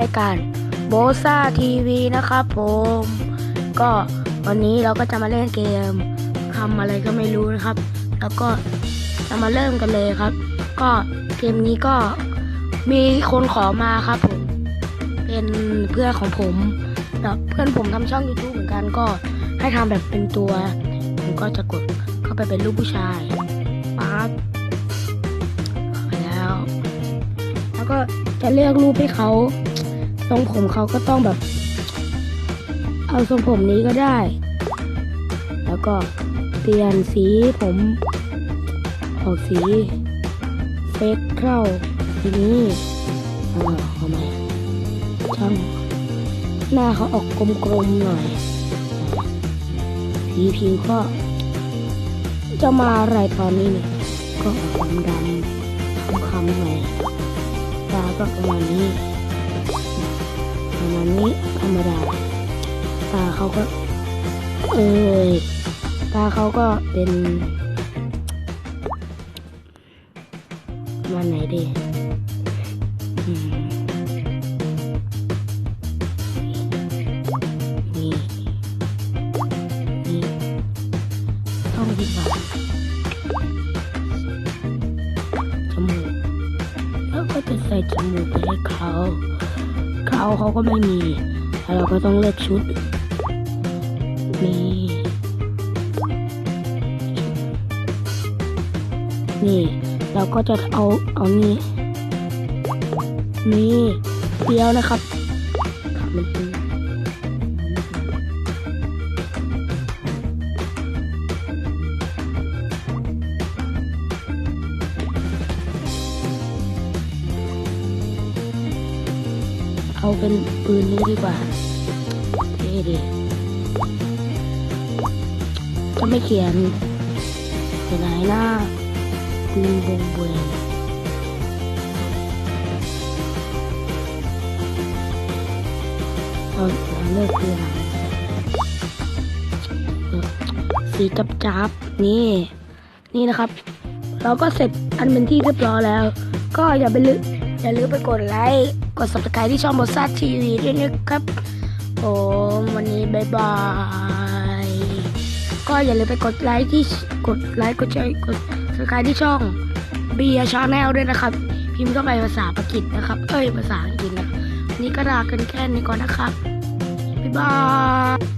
รายการโบซ่าทีวีนะครับผม ก็วันนี้เราก็จะมาเล่นเกมทำอะไรก็ไม่รู้นะครับ แล้วก็จะมาเริ่มกันเลยครับ ก็เกมนี้ก็มีคนขอมาครับผม เป็นเพื่อนของผมแล้วเพื่อนผมทำช่อง YouTube เหมือนกันก็ให้ทำแบบเป็นตัว ผมก็จะกดเข้าไปเป็นรูปผู้ชายปั๊บเข้าปแล้ว แล้วก็จะเลือกรูปให้เขา ทรงผมเขาก็ต้องแบบ เอาทรงผมนี้ก็ได้ แล้วก็เปลี่ยนสีผมออกสีเฟกเข้าทีนี้เอาเอาไมช่างหน้าเขาออกกลมๆหน่อย สีผิวก็ จะมาอะไรตอนนี้เนี่ยก็ออกดำๆคำๆหน่อยตาก็ประมาณนี้ ประมาณนี้ธรรมดาตาเขาก็ เอ้ยตาเขาก็เป็นมาไหนดีนี่นี่ต้องดีกว่าจมูกแล้วก็จะใส่จมูกไปให้เขา เขาเขาก็ไม่มีแล้วเราก็ต้องเลือกชุดนี่นี่เราก็จะเอาเอานี่นี่เดียวนะครับขับมันตึง เอาเป็นปืนนี้ดีกว่าเท่ดีจะไม่เขียนไปไหนหน้าปืนบงเวนเราเราเลิกคืออะไรเออสีจับจับนี่ นี่นะครับ เราก็เสร็จอันเป็นที่เรียบร้อยแล้ว ก็อย่าไปลืม อย่าลืมไปกดไลค์ กด subscribe ที่ช่องบอสซัทีวีด้วยนะครับผมวันนี้บายบาย ก็อย่าลืมไปกดไลค์ที่กดไลค์กดแชร์กดสกายที่ช่องเบียร์ชาแนลด้วยนะครับ พิมพ์เข้าไปภาษาปากีสนะครับ เอ้ยภาษาอังกฤษนะวันนี่ก็ลากันแค่นี้ก่อนนะครับบ๊ายบาย